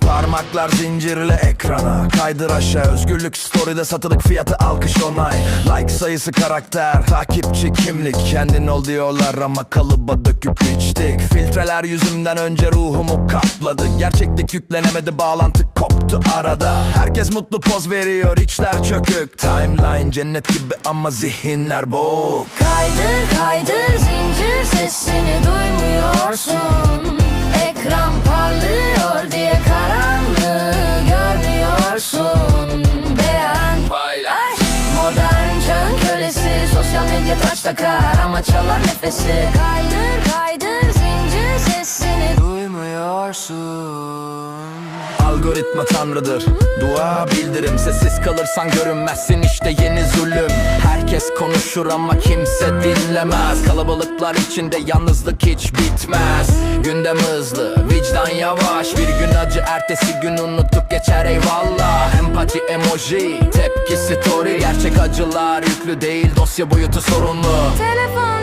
Parmaklar zincirli ekrana. Kaydır aşağı özgürlük story'de satılık fiyatı alkış onay Like sayısı karakter Takipçi kimlik. Kendin ol diyorlar ama kalıba döküp içtik. Filtreler yüzümden önce ruhumu kapladı. Gerçeklik yüklenemedi bağlantı koptu arada. Herkes mutlu poz veriyor içler çökük. Timeline cennet gibi ama zihinler boğuk Kaydır kaydır taş takar ama çalar nefesi. Kaydır kaydır zincir sesini. Duymuyorsun Algoritma tanrıdır. Dua bildirim Sessiz kalırsan görünmezsin. İşte yeni zulüm. Herkes konuşur ama kimse dinlemez. Kalabalıklar içinde yalnızlık hiç bitmez. Gündem hızlı vicdan yavaş. Bir gün acı ertesi gün unutup geçer eyvallah. Empati emoji tepki story. Gerçek acılar yüklü değil dosya boyutu sorunlu. Telefon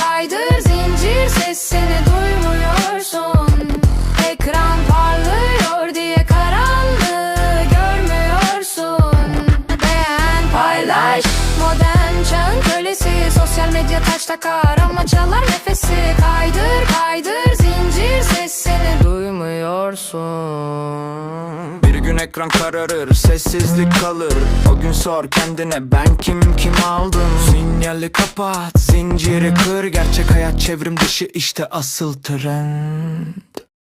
Kaydır zincir sesini duymuyorsun. Ekran parlıyor diye karanlığı görmüyorsun. Beğen paylaş. Modern çağın kölesi Sosyal medya taş takar ama çalar nefesi. Kaydır kaydır zincir sesini duymuyorsun. Bir gün ekran kararır, sessizlik kalır. O gün sor kendine ben kimim kim aldım Sinyali kapat, zinciri kır. Gerçek hayat çevrim dışı işte asıl trend